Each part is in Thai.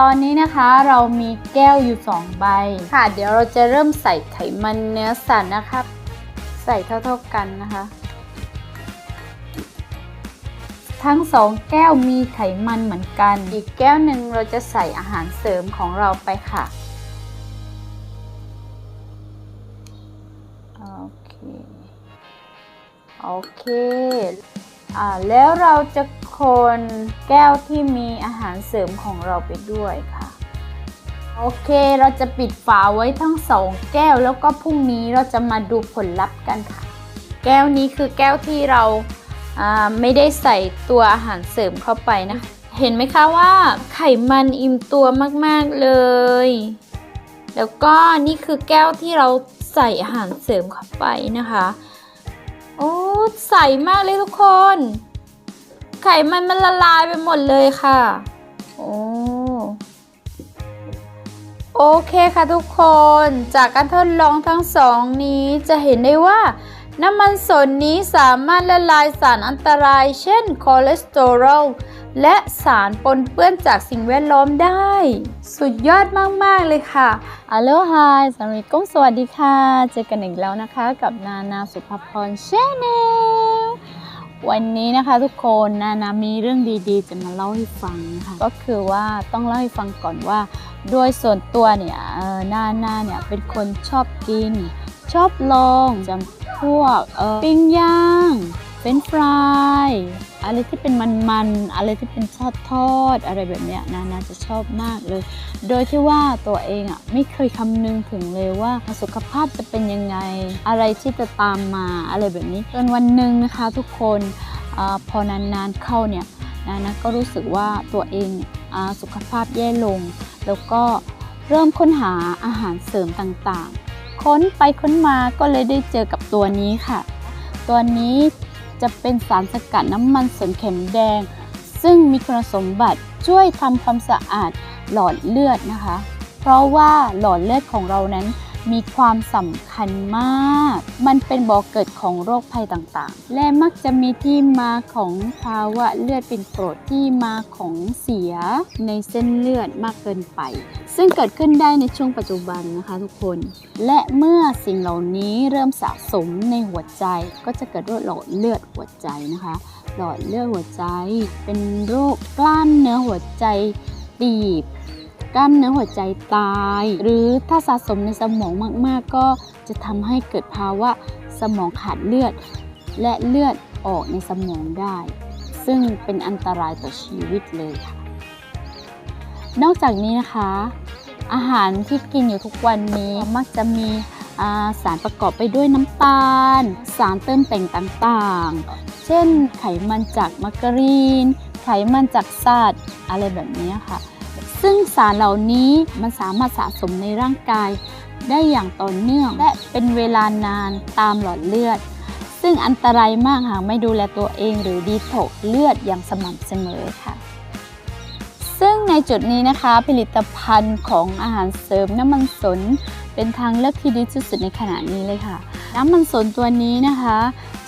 ตอนนี้นะคะเรามีแก้วอยู่ 2 ใบค่ะ เดี๋ยวเราจะเริ่มใส่ไขมันเนื้อสัตว์นะครับใส่เท่าๆกันนะคะ ทั้งสองแก้วมีไขมันเหมือนกัน อีกแก้วหนึ่งเราจะใส่อาหารเสริมของเราไปค่ะโอเคโอเค แล้วเราจะคนแก้วที่มีอาหารเสริมของเราไปด้วยค่ะ โอเคเราจะปิดฝาไว้ทั้งสองแก้วแล้วก็พรุ่งนี้เราจะมาดูผลลัพธ์กันค่ะ แก้วนี้คือแก้วที่เราไม่ได้ใส่ตัวอาหารเสริมเข้าไปนะ เห็นไหมคะว่าไขมันอิ่มตัวมากๆเลย แล้วก็นี่คือแก้วที่เราใส่อาหารเสริมเข้าไปนะคะ ใสมากเลยทุกคน ไขมันมันละลายไปหมดเลยค่ะ โอ้โอเคค่ะทุกคน จากการทดลองทั้งสองนี้จะเห็นได้ว่า น้ำมันสนนี้สามารถละลายสารอันตราย เช่นคอเลสเตอรอล และสารปนเปื้อนจากสิ่งแวดล้อมได้ สุดยอดมาก ๆ เลยค่ะอัลโลฮายสวัสดีกุ้งสวัสดีค่ะ เจอกันอีกแล้วนะคะกับนานาสุภพรชแนลวันนี้นะคะทุกคนนานามีเรื่องดีๆ จะมาเล่าให้ฟังนะคะก็คือว่าต้องเล่าให้ฟังก่อนว่า โดยส่วนตัวเนี่ยนานาเนี่ยเป็นคนชอบกิน ชอบลองจำพวกปิ้งย่าง เฟรนฟรายอะไรที่เป็นมันๆอะไรที่เป็นทอดทอดอะไรแบบเนี้ยนานาจะชอบมากเลย โดยที่ว่าตัวเองอะไม่เคยคำนึงถึงเลยว่าสุขภาพจะเป็นยังไง อะไรที่จะตามมาอะไรแบบนี้จนวันหนึ่งนะคะทุกคนอพอนานๆเข้าเนี่ยนานาก็รู้สึกว่าตัวเองอสุขภาพแย่ลง แล้วก็เริ่มค้นหาอาหารเสริมต่างๆ ค้นไปค้นมาก็เลยได้เจอกับตัวนี้ค่ะ ตัวนี้ จะเป็นสารสกัดน้ำมันสนเข็มแดง ซึ่งมีคุณสมบัติช่วยทำความสะอาดหลอดเลือดนะคะ เพราะว่าหลอดเลือดของเรานั้น มีความสำคัญมาก มันเป็นบ่อกเกิดของโรคภัยต่างๆ และมักจะมีที่มาของภาวะเลือดเป็นกรดที่มาของเสียในเส้นเลือดมากเกินไป ซึ่งเกิดขึ้นได้ในช่วงปัจจุบันนะคะทุกคน และเมื่อสิ่งเหล่านี้เริ่มสะสมในหัวใจ ก็จะเกิดโรคหลอดเลือดหัวใจนะคะ หลอดเลือดหัวใจ เป็นโรคกล้ามเนื้อหัวใจตีบ กล้ามเนื้อหัวใจตาย หรือถ้าสะสมในสมองมากๆ ก็จะทำให้เกิดภาวะสมองขาดเลือด และเลือดออกในสมองได้ ซึ่งเป็นอันตรายต่อชีวิตเลยค่ะ นอกจากนี้นะคะ อาหารที่กินอยู่ทุกวันนี้มักจะมีาสารประกอบไปด้วยน้ำตาล สารเติมแต่งต่างๆ เช่นไขมันจากมาการีน ไขมันจากสัตว์ อะไรแบบนี้ค่ะ ซึ่งสารเหล่านี้มันสามารถสะสมในร่างกาย ได้อย่างต่อเนื่องและเป็นเวลานานตามหลอดเลือด ซึ่งอันตรายมากหากไม่ดูแลตัวเองหรือดีท็อกเลือดอย่างสม่ำเสมอค่ะซึ่งในจุดนี้นะคะผลิตภัณฑ์ของอาหารเสริมน้ำมันสน เป็นทางเลือกที่ดีที่สุดในขณะนี้เลยค่ะ น้ำมันสนตัวนี้นะคะ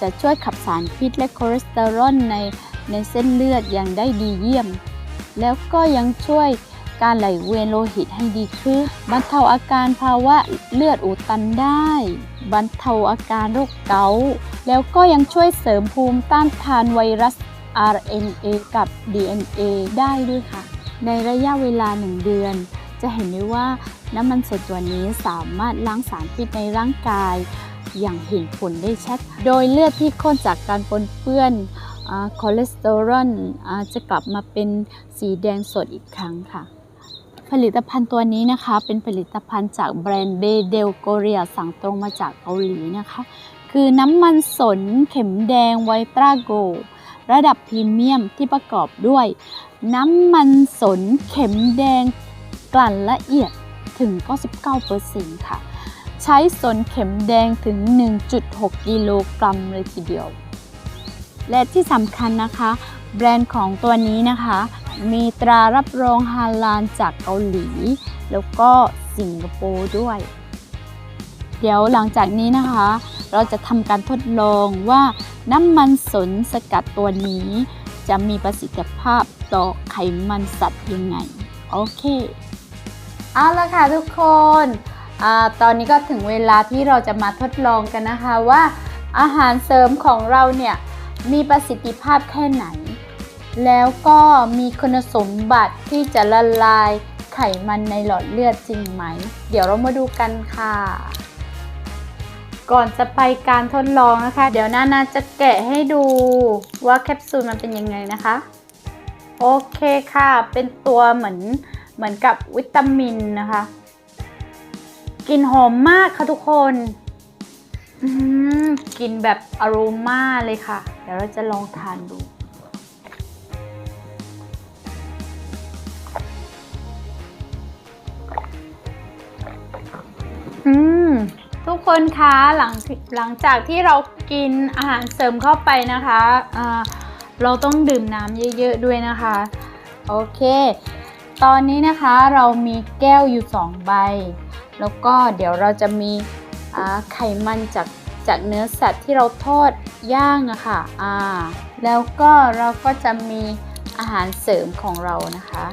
จะช่วยขับสารพิษและคอเลสเตอรอลในในเส้นเลือดอย่างได้ดีเยี่ยม แล้วก็ยังช่วย การไหลเวียนโลหิตให้ดีขึ้นบรรเทาอาการภาวะเลือดอุดตันได้ บรรเทาอาการโรคเกาต์แล้วก็ยังช่วยเสริมภูมิต้านทานไวรัส RNA กับ DNA ได้ด้วยค่ะ ในระยะเวลา 1 เดือน จะเห็นได้ว่าน้ำมันสดตัวนี้สามารถล้างสารพิษในร่างกาย อย่างเห็นผลได้ชัด โดยเลือดที่ข้นจากการปนเปื้อนอคอเลสเตอรอลอจะกลับมาเป็นสีแดงสดอีกครั้งค่ะ ผลิตภัณฑ์ตัวนี้นะคะ เป็นผลิตภัณฑ์จากแบรนด์เบเดลโกเรียสั่งตรงมาจากเกาหลีนะคะ คือน้ำมันสนเข็มแดงไวตราโก ระดับพรีเมียมที่ประกอบด้วย น้ำมันสนเข็มแดงกลั่นละเอียดถึง 99%ค่ะ ใช้สนเข็มแดงถึง 1.6 กิโลกรัมเลยทีเดียว และที่สำคัญนะคะ แบรนด์ของตัวนี้นะคะ มีตรารับรองฮาลาลจากเกาหลี แล้วก็สิงคโปร์ด้วย เดี๋ยวหลังจากนี้นะคะ เราจะทำการทดลองว่าน้ำมันสนสกัดตัวนี้ จะมีประสิทธิภาพต่อไขมันสัตว์ยังไง โอเค เอาละค่ะทุกคนอตอนนี้ก็ถึงเวลาที่เราจะมาทดลองกันนะคะว่า อาหารเสริมของเราเนี่ยมีประสิทธิภาพแค่ไหน แล้วก็มีคุณสมบัติที่จะละลายไขมันในหลอดเลือดจริงไหม เดี๋ยวเรามาดูกันค่ะ ก่อนจะไปการทดลองนะคะ เดี๋ยวนานาจะแกะให้ดูว่าแคปซูลมันเป็นยังไงนะคะ โอเคค่ะ เป็นตัวเหมือนเหมือนกับวิตามินนะคะกลิ่นหอมมากค่ะทุกคนกลิ่นแบบอโรมาเลยค่ะ เดี๋ยวเราจะลองทานดู ทุกคนคะหลังหลังจากที่เรากินอาหารเสริมเข้าไปนะคะอ่าเราต้องดื่มน้ำเยอะ ๆ ด้วยนะคะ โอเค ตอนนี้นะคะเรามีแก้วอยู่ 2 ใบ แล้วก็เดี๋ยวเราจะมีไขมันจากจากเนื้อสัตว์ที่เราทอดย่างอะค่ะอ่าแล้วก็เราก็จะมีอาหารเสริมของเรานะคะ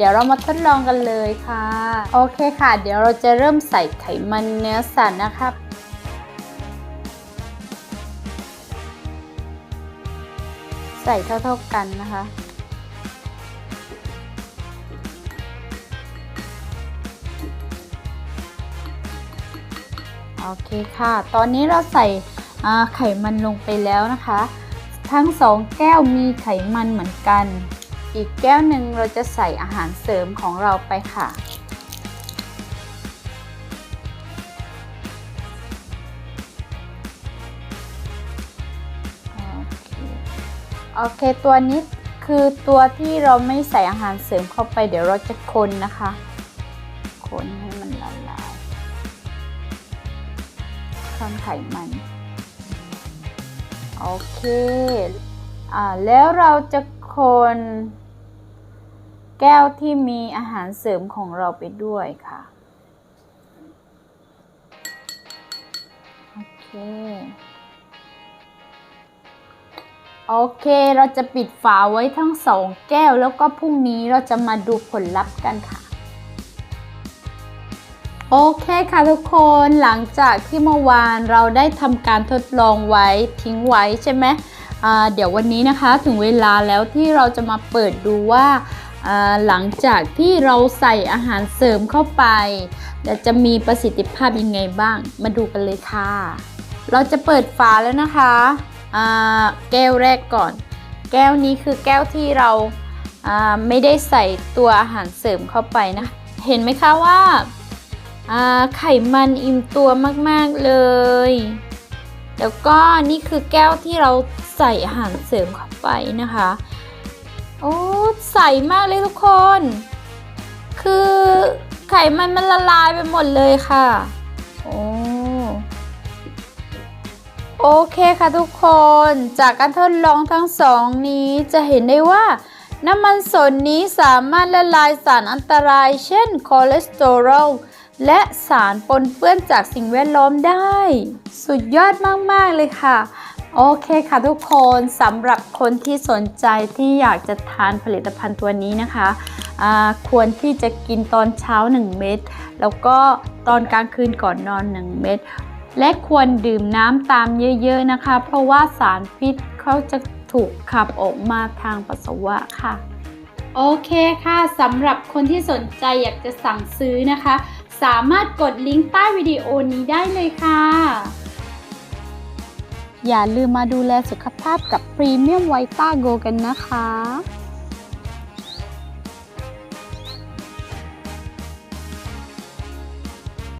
เดี๋ยวเรามาทดลองกันเลยค่ะ โอเคค่ะ เดี๋ยวเราจะเริ่มใส่ไขมันเนื้อสัตว์นะครับใส่เท่าๆกันนะคะโอเคค่ะ ตอนนี้เราใส่ไขมันลงไปแล้วนะคะ ทั้งสองแก้วมีไขมันเหมือนกัน อีกแก้วหนึ่งเราจะใส่อาหารเสริมของเราไปค่ะ โอเค ตัวนี้คือตัวที่เราไม่ใส่อาหารเสริมเข้าไปเดี๋ยวเราจะคนนะคะ คนให้มันละลายข้างไขมัน โอเค อ่า แล้วเราจะ คน แก้วที่มีอาหารเสริมของเราไปด้วยค่ะ โอเค โอเค เราจะปิดฝาไว้ทั้งสองแก้วแล้วก็พรุ่งนี้เราจะมาดูผลลัพธ์กันค่ะโอเคค่ะทุกคนหลังจากที่เมื่อวานเราได้ทำการทดลองไว้ทิ้งไว้ใช่ไหม เดี๋ยววันนี้นะคะถึงเวลาแล้วที่เราจะมาเปิดดูว่าหลังจากที่เราใส่อาหารเสริมเข้าไปจะมีประสิทธิภาพยังไงบ้าง มาดูกันเลยค่ะ เราจะเปิดฝาแล้วนะคะแก้วแรกก่อน แก้วนี้คือแก้วที่เราไม่ได้ใส่ตัวอาหารเสริมเข้าไปนะ เห็นไหมคะว่าอ่าไขมันอิ่มตัวมาก ๆ เลย แล้วก็นี่คือแก้วที่เราใส่อาหารเสริมเข้าไปนะคะ โอ้ใสมากเลยทุกคน คือไขมันมันละลายไปหมดเลยค่ะ โอ้โอเคค่ะทุกคน จากการทดลองทั้งสองนี้จะเห็นได้ว่าน้ำมันสนนี้สามารถละลายสารอันตราย เช่นคอเลสเตอรอล และสารปนเปื้อนจากสิ่งแวดล้อมได้ สุดยอดมาก ๆ เลยค่ะ โอเคค่ะทุกคนสำหรับคนที่สนใจที่อยากจะทานผลิตภัณฑ์ตัวนี้นะคะควรที่จะกินตอนเช้า 1 เม็ดแล้วก็ตอนกลางคืนก่อนนอน 1 เม็ดและควรดื่มน้ำตามเยอะ ๆนะคะ เพราะว่าสารพิษเขาจะถูกขับออกมาทางปัสสาวะค่ะ โอเคค่ะสำหรับคนที่สนใจอยากจะสั่งซื้อนะคะ สามารถกดลิงก์ใต้วิดีโอนี้ได้เลยค่ะ อย่าลืมมาดูแลสุขภาพกับพรีเมียมไวต้าโกกันนะคะ